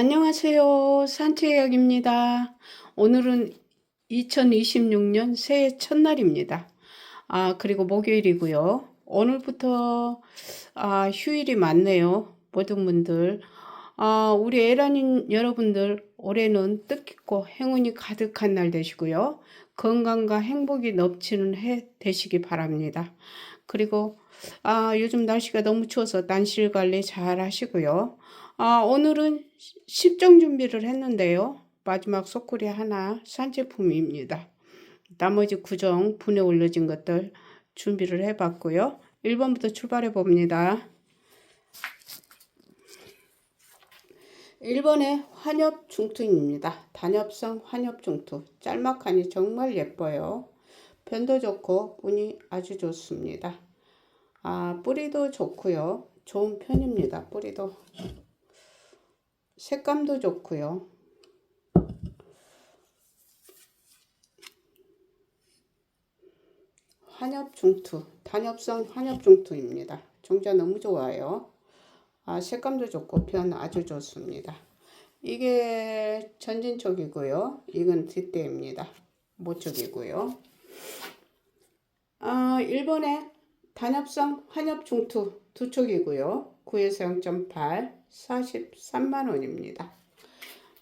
안녕하세요. 산채역입니다. 오늘은 2026년 새해 첫날입니다. 아, 그리고 목요일이고요. 오늘부터 아, 휴일이 많네요. 모든 분들. 아, 우리 에란인 여러분들 올해는 뜻깊고 행운이 가득한 날 되시고요. 건강과 행복이 넘치는 해 되시기 바랍니다. 그리고 아, 요즘 날씨가 너무 추워서 난실 관리 잘 하시고요. 아, 오늘은 십정 준비를 했는데요. 마지막 소쿠리 하나 산제품입니다. 나머지 구정 분에 올려진 것들 준비를 해봤고요. 1번부터 출발해 봅니다. 1번에 환엽 중투입니다. 단엽성 환엽 중투. 짤막하니 정말 예뻐요. 변도 좋고 운이 아주 좋습니다. 아, 뿌리도 좋고요. 좋은 편입니다. 뿌리도. 색감도 좋고요. 환엽 중투, 단엽성 환엽 중투입니다. 종자 너무 좋아요. 아, 색감도 좋고 편 아주 좋습니다. 이게 전진 쪽이고요. 이건 뒷대입니다. 모쪽이고요. 아, 1번에 단엽성 환엽 중투 두 쪽이고요. 9에서 0.8, 43만 원입니다.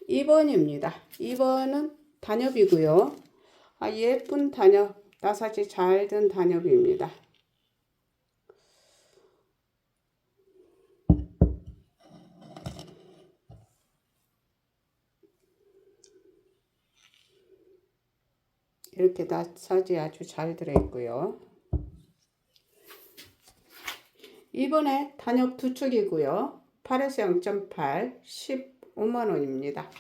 2번입니다. 2번은 단엽이고요. 아, 예쁜 단엽, 나사지 잘 든 단엽입니다. 이렇게 나사지 아주 잘 들어있고요. 이번에 단엽 두 축이고요. 8에서 0.8, 15만 원입니다.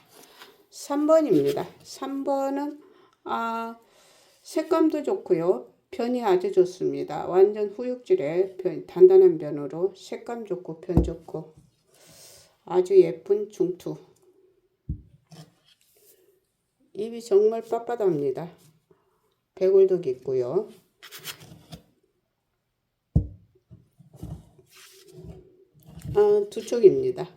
3번입니다. 3번은 아, 색감도 좋고요. 변이 아주 좋습니다. 완전 후육질의 변, 단단한 변으로 색감 좋고 변 좋고 아주 예쁜 중투. 입이 정말 빳빳합니다. 배골도 있고요. 아, 두 쪽입니다.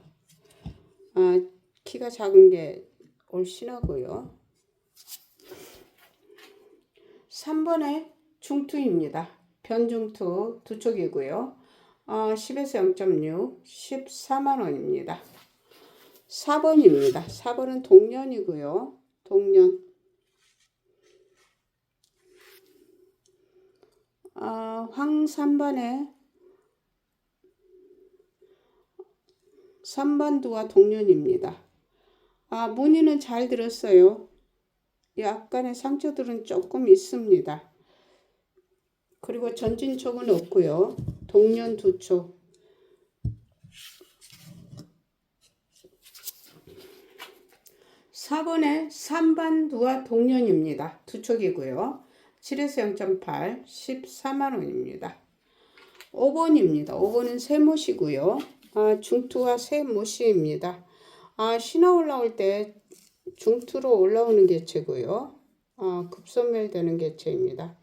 아, 키가 작은 게 올신하고요. 3번에 중투입니다. 변중투 두 쪽이고요. 어, 10에서 0.6, 14만 원입니다. 4번입니다. 4번은 동년이고요. 동년. 아, 황3번에 3반두와 동년입니다. 아, 무늬는 잘 들었어요. 약간의 상처들은 조금 있습니다. 그리고 전진촉은 없고요. 동년 두 촉. (4번에) 3반두와 동년입니다. 두 촉이고요. 7에서 0.8 14만 원입니다. 5번입니다. 5번은 세못이고요. 아, 중투와 세못입니다. 아, 신화 올라올 때 중투로 올라오는 개체고요. 아, 급선멸되는 개체입니다.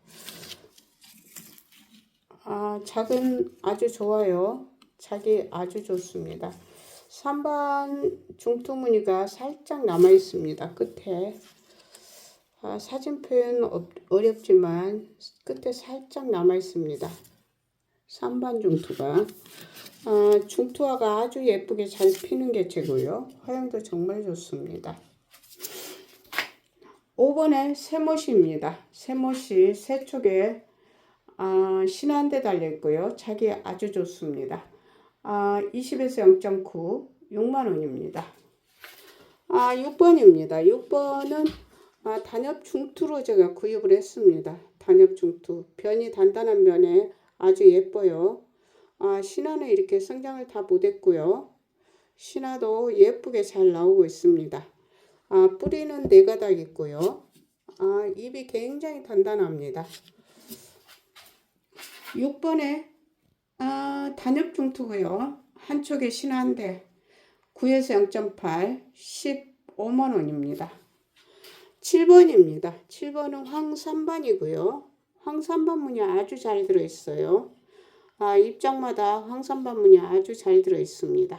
아, 작은 아주 좋아요. 자기 아주 좋습니다. 3번 중투 무늬가 살짝 남아 있습니다. 끝에. 아, 사진 표현 어렵지만 끝에 살짝 남아 있습니다. 3번 중투가. 아, 중투화가 아주 예쁘게 잘 피는 개체고요. 화형도 정말 좋습니다. 5번에 새못입니다. 새못이 새쪽에 아, 신한대 달려있고요. 자기 아주 좋습니다. 아, 20에서 0.9, 6만원입니다. 아, 6번입니다. 6번은 아, 단엽 중투로 제가 구입을 했습니다. 단엽 중투. 변이 단단한 변에 아주 예뻐요. 아, 신화는 이렇게 성장을 다 못했고요. 신화도 예쁘게 잘 나오고 있습니다. 아, 뿌리는 네 가닥 있고요. 아, 입이 굉장히 단단합니다. 6번에 아, 단엽 중투고요. 한쪽에 신화인데 9에서 0.8 15만 원입니다. 7번입니다. 7번은 황산반이고요. 황산반 문이 아주 잘 들어있어요. 아, 입장마다 황산 반 문이 아주 잘 들어 있습니다.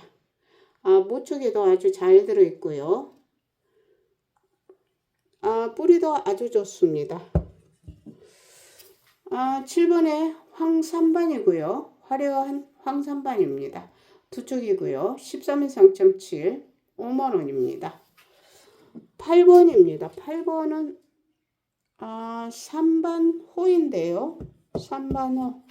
아, 모촉에도 아주 잘 들어 있고요. 아, 뿌리도 아주 좋습니다. 아, 7번에 황산반이고요. 화려한 황산반입니다. 두 쪽이고요. 13인 3.7 5만원입니다. 8번입니다. 8번은 아, 3반 호인데요. 3반 호.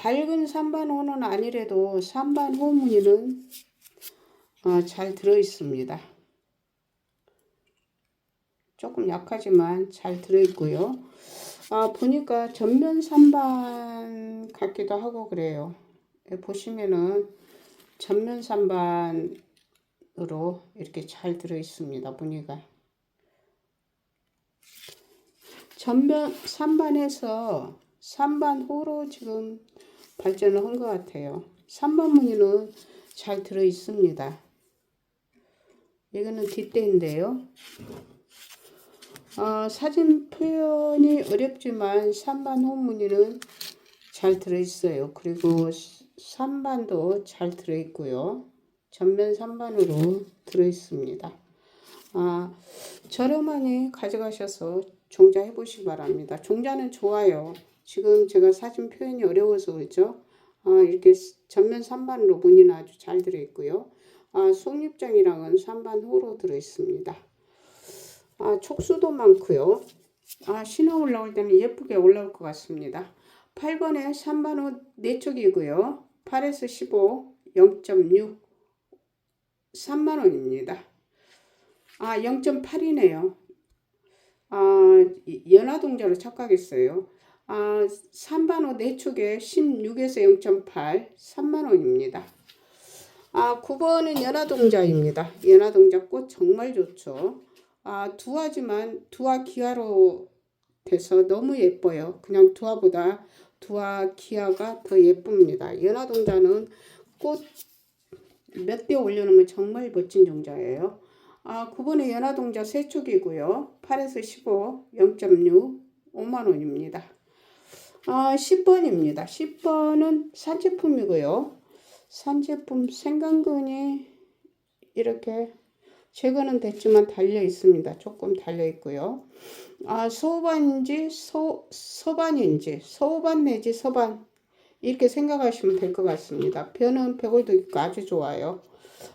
밝은 3반 호는 아니래도 3반 호 무늬는 아, 잘 들어 있습니다. 조금 약하지만 잘 들어 있고요. 아, 보니까 전면 3반 같기도 하고 그래요. 예, 보시면은 전면 3반으로 이렇게 잘 들어 있습니다. 무늬가. 전면 3반에서 3반 호로 지금 발전을 한 것 같아요. 3반 무늬는 잘 들어 있습니다. 이거는 뒷대인데요. 어, 사진 표현이 어렵지만 3반 호무늬는 잘 들어있어요. 그리고 3반도 잘 들어있고요. 전면 3반으로 들어있습니다. 아, 저렴하니 가져가셔서 종자 해 보시기 바랍니다. 종자는 좋아요. 지금 제가 사진 표현이 어려워서 그렇죠. 아, 이렇게 전면 3반으로 무늬는 아주 잘 들어있고요. 아, 속립장이랑은 3반 호로 들어있습니다. 아, 촉수도 많고요. 아, 신호 올라올 때는 예쁘게 올라올 것 같습니다. 8번에 3반 호 4쪽이고요. 8에서 15, 0.6, 3만 원입니다. 아, 0.8이네요. 아, 연화동자로 착각했어요. 아, 3반호 4축에 16에서 0.8, 3만 원입니다. 아, 9번은 연화동자입니다. 연화동자 꽃 정말 좋죠. 아, 두화지만 두화 기아로 돼서 너무 예뻐요. 그냥 두화보다 두화 기아가 더 예쁩니다. 연화동자는 꽃 몇 대 올려놓으면 정말 멋진 종자예요. 아, 9번에 연화동자 세축이고요. 8에서 15, 0.6, 5만 원입니다. 아, 10번입니다. 10번은 산제품이고요. 산제품 생강근이 이렇게 제거는 됐지만 달려 있습니다. 조금 달려 있고요. 아, 소반인지 소, 서반인지 소반 내지 서반 이렇게 생각하시면 될 것 같습니다. 벼는 백골도 있고 아주 좋아요.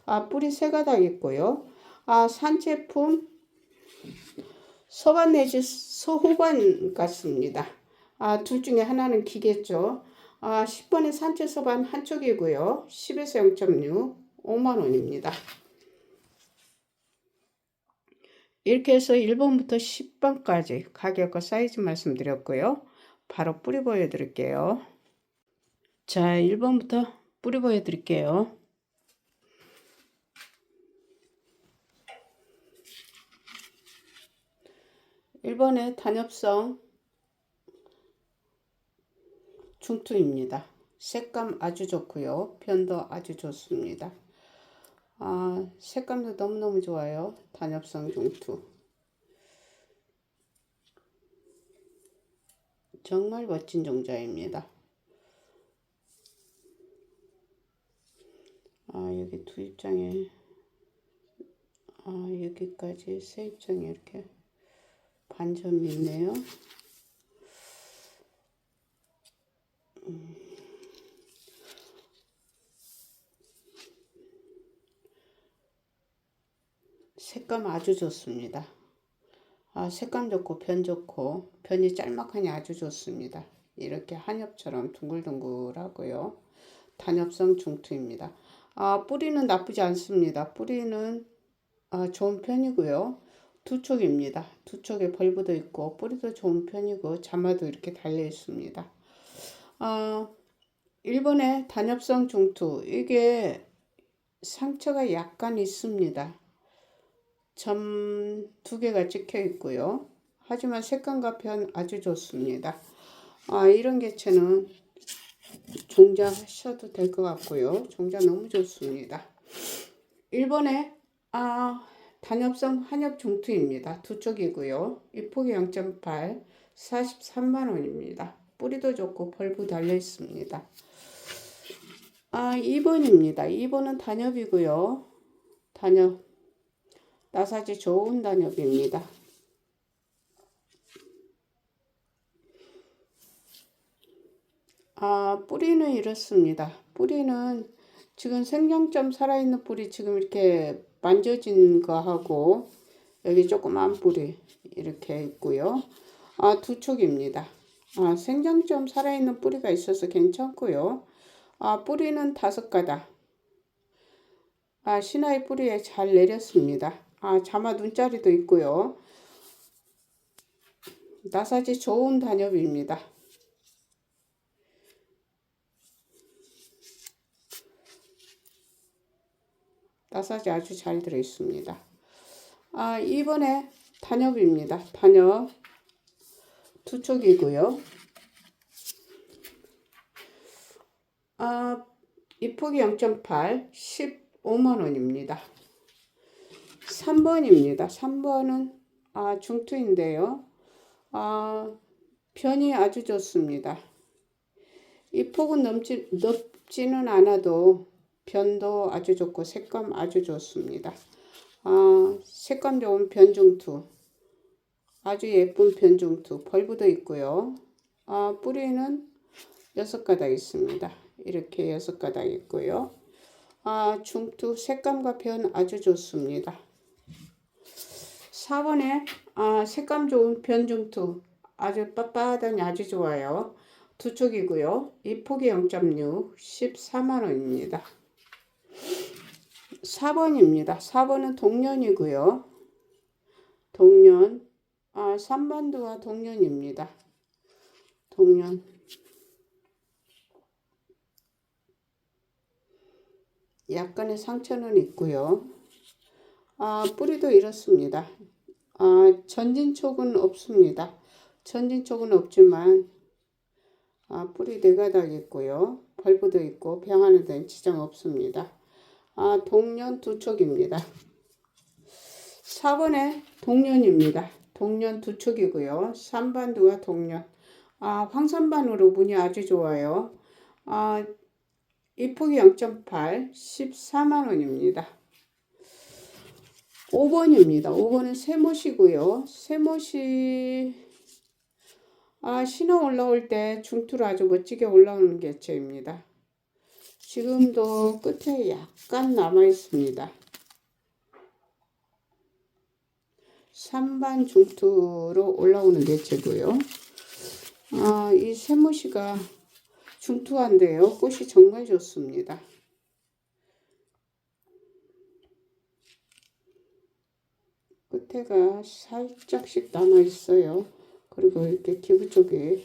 아, 뿌리 세 가닥 있고요. 아, 산제품 서반 내지 소호반 같습니다. 아, 둘 중에 하나는 기겠죠. 아, 10번의 산채 서반 한쪽이고요. 10에서 0.6, 5만 원입니다. 이렇게 해서 1번부터 10번까지 가격과 사이즈 말씀드렸고요. 바로 뿌리 보여드릴게요. 자, 1번부터 뿌리 보여드릴게요. 1번의 단엽성 중투입니다. 색감 아주 좋고요. 변도 아주 좋습니다. 아, 색감도 너무너무 좋아요. 단엽성 중투. 정말 멋진 종자입니다. 아, 여기 두 입장에 아, 여기까지 세 입장에 이렇게 반점이 있네요. 색감 아주 좋습니다. 아, 색감 좋고 변 좋고 변이 짤막하니 아주 좋습니다. 이렇게 한엽처럼 둥글둥글하고요. 단엽성 중투입니다. 아, 뿌리는 나쁘지 않습니다. 뿌리는 아, 좋은 편이고요. 두 촉입니다. 두 촉에 벌브도 있고 뿌리도 좋은 편이고 자마도 이렇게 달려 있습니다. 아, 일본의 단엽성 중투 이게 상처가 약간 있습니다. 점 두 개가 찍혀 있고요. 하지만 색감과 편 아주 좋습니다. 아, 이런 개체는 종자 하셔도 될 것 같고요. 종자 너무 좋습니다. 일본의 아, 단엽성 한엽 중투입니다. 두 쪽이고요. 입폭이 0.8, 43만 원입니다. 뿌리도 좋고 벌브 달려 있습니다. 아, 2번입니다. 2번은 단엽이고요. 단엽. 나사지 좋은 단엽입니다. 아, 뿌리는 이렇습니다. 뿌리는 지금 생장점 살아있는 뿌리 지금 이렇게 만져진 거 하고 여기 조그만 뿌리 이렇게 있고요. 아, 두 촉입니다. 아, 생장점 살아있는 뿌리가 있어서 괜찮고요. 아, 뿌리는 다섯 가닥. 아, 신화의 뿌리에 잘 내렸습니다. 아, 자마 눈자리도 있고요. 나사지 좋은 단엽입니다. 나사지 아주 잘 들어 있습니다. 아, 이번에 단엽입니다. 단엽 두 촉이고요. 아, 이 폭이 0.8, 15만 원입니다. 3번입니다. 3번은 아, 중투인데요. 아, 변이 아주 좋습니다. 이 폭은 넘지, 넓지는 않아도 변도 아주 좋고 색감 아주 좋습니다. 아, 색감 좋은 변중투. 아주 예쁜 변중투. 벌브도 있고요. 아, 뿌리는 여섯 가닥 있습니다. 이렇게 여섯 가닥 있고요. 아, 중투 색감과 변 아주 좋습니다. 4번에 아, 색감 좋은 변중투 아주 빳빳하니 아주 좋아요. 두 쪽이고요. 이 폭이 0.6, 14만 원입니다. 4번입니다. 4번은 동년이고요. 동년. 아, 3번도와 동년입니다. 동년. 약간의 상처는 있고요. 아, 뿌리도 이렇습니다. 아, 전진촉은 없습니다. 전진촉은 없지만 아, 뿌리 네 가닥 있고요. 벌브도 있고 병하는 데는 지장 없습니다. 아, 동년 두 촉입니다. 4번에 동년입니다. 동년 두 촉이고요. 3반두와 동년. 아, 황선반으로 문이 아주 좋아요. 아, 이 폭이 0.8, 14만 원입니다. 5번입니다. 5번은 세못이고요. 세못이 아, 신호 올라올 때 중투로 아주 멋지게 올라오는 개체입니다. 지금도 끝에 약간 남아 있습니다. 3반 중투로 올라오는 개체고요. 아, 이 세모시가 중투한데요. 꽃이 정말 좋습니다. 끝에가 살짝씩 남아 있어요. 그리고 이렇게 기부 쪽에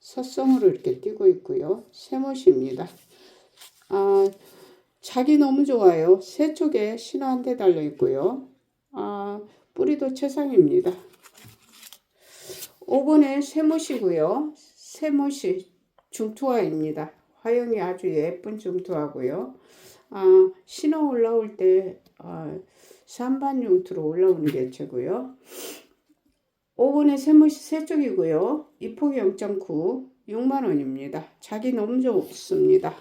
서성으로 이렇게 띄고 있고요. 세못입니다. 아, 자기 너무 좋아요. 세 쪽에 신화 한 대 달려 있고요. 아, 뿌리도 최상입니다. 5번에 세못이고요. 세못이 중투화입니다. 화형이 아주 예쁜 중투화고요. 아, 신화 올라올 때 아, 3반 용투로 올라오는 게 최고요. 5번에 세무시 세쪽이고요. 이 폭이 0.9, 6만원입니다. 자기 너무 좋습니다.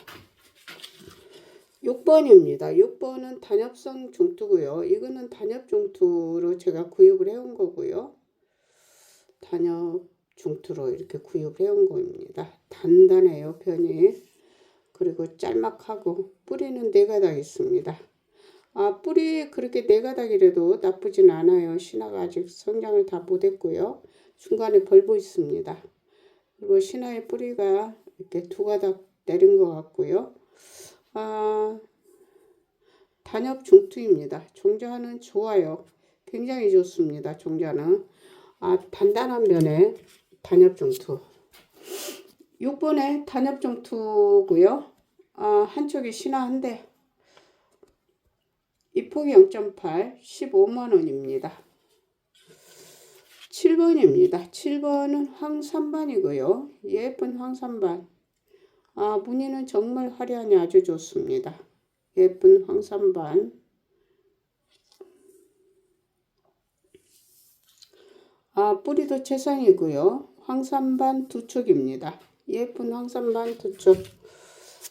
6번입니다. 6번은 단엽성 중투고요. 이거는 단엽 중투로 제가 구입을 해온 거고요. 단엽 중투로 이렇게 구입을 해온 겁니다. 단단해요, 편이. 그리고 짤막하고 뿌리는 네 가닥 있습니다. 아, 뿌리 그렇게 네 가닥이라도 나쁘진 않아요. 신화가 아직 성장을 다 못했고요. 중간에 벌보 있습니다. 그리고 신화의 뿌리가 이렇게 두 가닥 내린 것 같고요. 아, 단엽 중투입니다. 종자는 좋아요. 굉장히 좋습니다. 종자는. 아, 단단한 면에 단엽 중투. 6번에 단엽 중투고요. 아, 한쪽이 신화 한 대. 이 폭이 0.8, 15만원입니다. 7번입니다. 7번은 황산반이고요. 예쁜 황산반. 아, 무늬는 정말 화려하니 아주 좋습니다. 예쁜 황산반. 아, 뿌리도 최상이고요. 황산반 두 촉입니다. 예쁜 황산반 두 촉.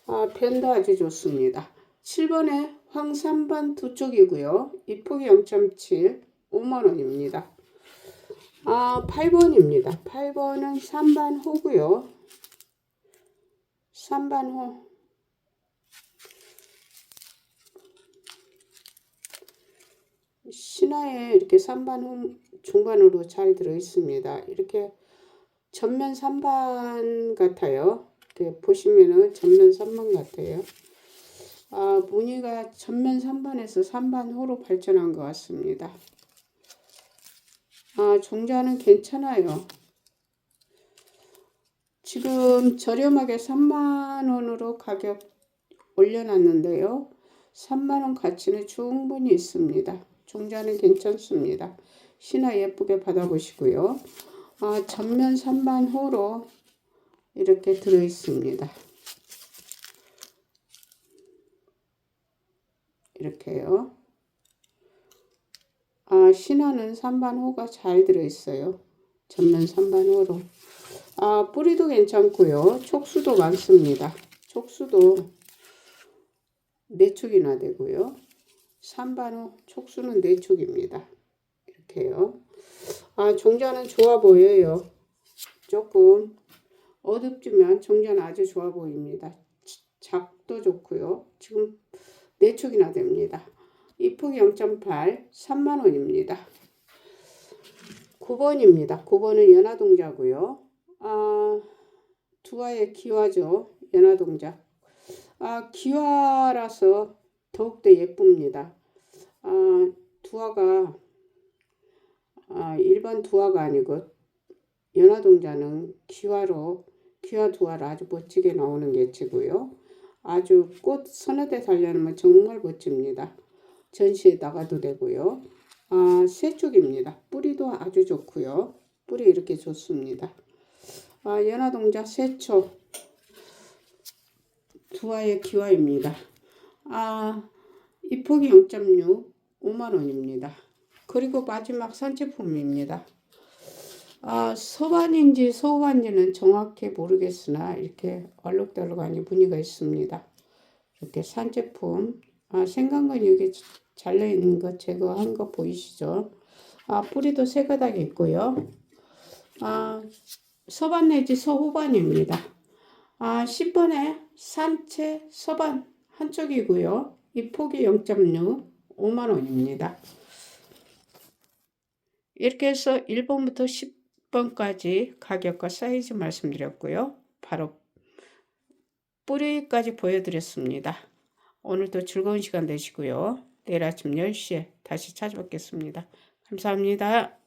아, 편도 아주 좋습니다. 7번에 황산반 두 쪽이고요. 입폭이 0.7, 5만원입니다. 아, 8번입니다. 8번은 산반호고요. 산반호. 신화에 이렇게 산반호 중간으로 잘 들어 있습니다. 이렇게 전면 3반 같아요. 이렇게 보시면은 전면 3반 같아요. 아, 무늬가 전면 3반에서 3반 호로 발전한 것 같습니다. 아, 종자는 괜찮아요. 지금 저렴하게 3만원으로 가격 올려놨는데요. 3만원 가치는 충분히 있습니다. 종자는 괜찮습니다. 신화 예쁘게 받아보시고요. 아, 전면 3반호로 이렇게 들어있습니다. 이렇게요. 아, 신화는 3반 호가 잘 들어있어요. 전면 3반 호로. 아, 뿌리도 괜찮고요. 촉수도 많습니다. 촉수도 네 축이나 되고요. 3반호 촉수는 네 축입니다. 이렇게요. 아, 종자는 좋아 보여요. 조금 어둡지만 종자는 아주 좋아 보입니다. 작도 좋고요. 지금 네 축이나 됩니다. 입폭 0.8, 3만원입니다. 9번입니다. 9번은 연화동자고요. 아, 두화의 기화죠. 연화동자. 아, 기화라서 더욱더 예쁩니다. 아, 두화가 아, 일반 두화가 아니고 연화동자는 기화로 기화 두화를 아주 멋지게 나오는 개체고요. 아주 꽃 서너 대 달려놓으면 정말 멋집니다. 전시에 나가도 되고요. 아, 새 쪽입니다. 뿌리도 아주 좋고요. 뿌리 이렇게 좋습니다. 아, 연화동자 새초 두화의 기화입니다. 아, 입폭이 0.6, 5만원입니다. 그리고 마지막 산제품입니다. 아, 서반인지 서후반인지는 정확히 모르겠으나 이렇게 얼룩덜룩하니 무늬가 있습니다. 이렇게 산제품. 아, 생강근 여기 잘려있는 거 제거한 거 보이시죠? 아, 뿌리도 세 가닥 있고요. 아, 서반 내지 서후반입니다. 아, 10번에 산채 서반 한쪽이고요. 이 폭이 0.6, 5만원입니다. 이렇게 해서 1번부터 10번까지 가격과 사이즈 말씀드렸고요. 바로 뿌리까지 보여드렸습니다. 오늘도 즐거운 시간 되시고요. 내일 아침 10시에 다시 찾아뵙겠습니다. 감사합니다.